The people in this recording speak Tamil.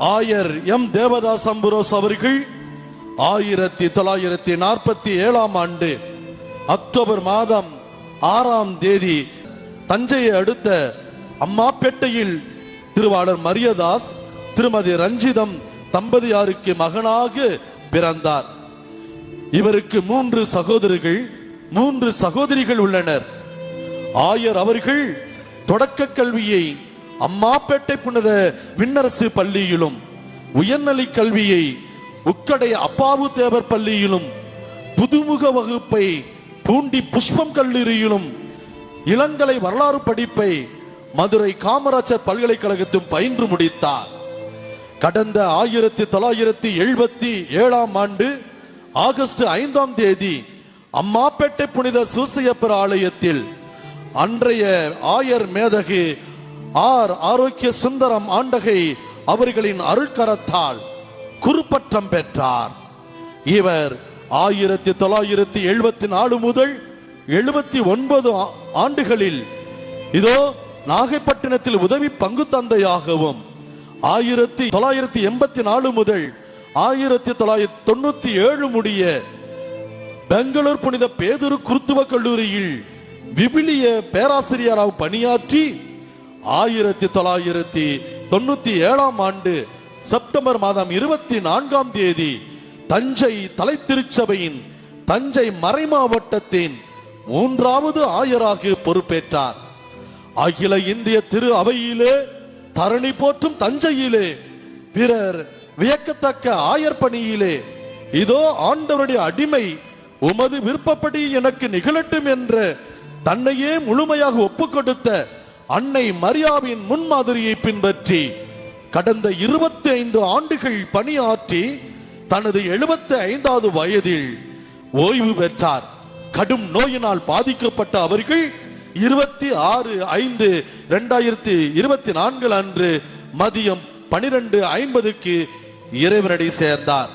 ஆயர் எம். தேவதாஸ் அம்புரோஸ் அவர்கள் ஆயிரத்தி தொள்ளாயிரத்தி நாற்பத்தி ஏழாம் ஆண்டு அக்டோபர் மாதம் ஆறாம் தேதி தஞ்சையை அடுத்த அம்மாப்பேட்டையில் திருவாளர் மரியதாஸ் திருமதி ரஞ்சிதம் தம்பதியாருக்கு மகனாக பிறந்தார். இவருக்கு மூன்று சகோதரிகள் மூன்று சகோதரிகள் உள்ளனர். ஆயர் அவர்கள் தொடக்க கல்வியை அம்மாப்பேட்டை புனித விண்ணரசு பள்ளியிலும் உயர்நிலை கல்வியை உக்கடை அப்பாவு தேவர் பள்ளியிலும் புதுமுக வகுப்பை பூண்டி புஷ்பம் கல்லூரியிலும் இளங்கலை வரலாறு படிப்பை மதுரை காமராஜர் பல்கலைக்கழகத்தும் பயின்று முடித்தார். கடந்த ஆயிரத்தி தொள்ளாயிரத்தி எழுபத்தி ஏழாம் ஆண்டு ஆகஸ்ட் ஐந்தாம் தேதி அம்மாப்பேட்டை புனித சூசையப்பர் ஆலயத்தில் அன்றைய ஆயர் மேதகு ஆர் ஆரோக்கிய சுந்தரம் ஆண்டகை அவர்களின் அருள்கரத்தால் குறுப்பற்றம் பெற்றார். இவர் ஆயிரத்தி தொள்ளாயிரத்தி எழுபத்தி நாலு முதல் எழுபத்தி ஒன்பது ஆ- ஆண்டுகளில் இதோ நாகைப்பட்டினத்தில் உதவி பங்கு தந்தையாகவும் ஆயிரத்தி தொள்ளாயிரத்தி எண்பத்தி நாலு முதல் ஆயிரத்தி தொள்ளாயிரத்தி தொண்ணூத்தி ஏழு முடிய பெங்களூர் புனித பேதுரு குருத்துவ கல்லூரியில் விவிலிய பேராசிரியராக பணியாற்றி ஆயிரத்தி தொள்ளாயிரத்தி தொண்ணூத்தி ஏழாம் ஆண்டு செப்டம்பர் மாதம் இருபத்தி நான்காம் தேதி தஞ்சை தலை திருச்சபையின் தஞ்சை மறை மாவட்டத்தின் மூன்றாவது ஆயராக பொறுப்பேற்றார். அகில இந்திய திரு அவையிலே தரணி போற்றும் தஞ்சையிலே பிறர் வியக்கத்தக்க ஆயர் பணியிலே இதோ ஆண்டவருடைய அடிமை உமது விருப்பப்படி எனக்கு நிகழட்டும் என்ற தன்னையே முழுமையாக ஒப்புக் கொடுத்த அன்னை மரியாவின் முன்மாதிரியை பின்பற்றி கடந்த இருபத்தி ஐந்து ஆண்டுகள் பணியாற்றி தனது எழுபத்தி ஐந்தாவது வயதில் ஓய்வு பெற்றார். கடும் நோயினால் பாதிக்கப்பட்ட அவர்கள் இருபத்தி ஆறு ஐந்து இரண்டாயிரத்தி இருபத்தி நான்கு அன்று மதியம் பனிரெண்டு ஐம்பதுக்கு இறைவனடி சேர்ந்தார்.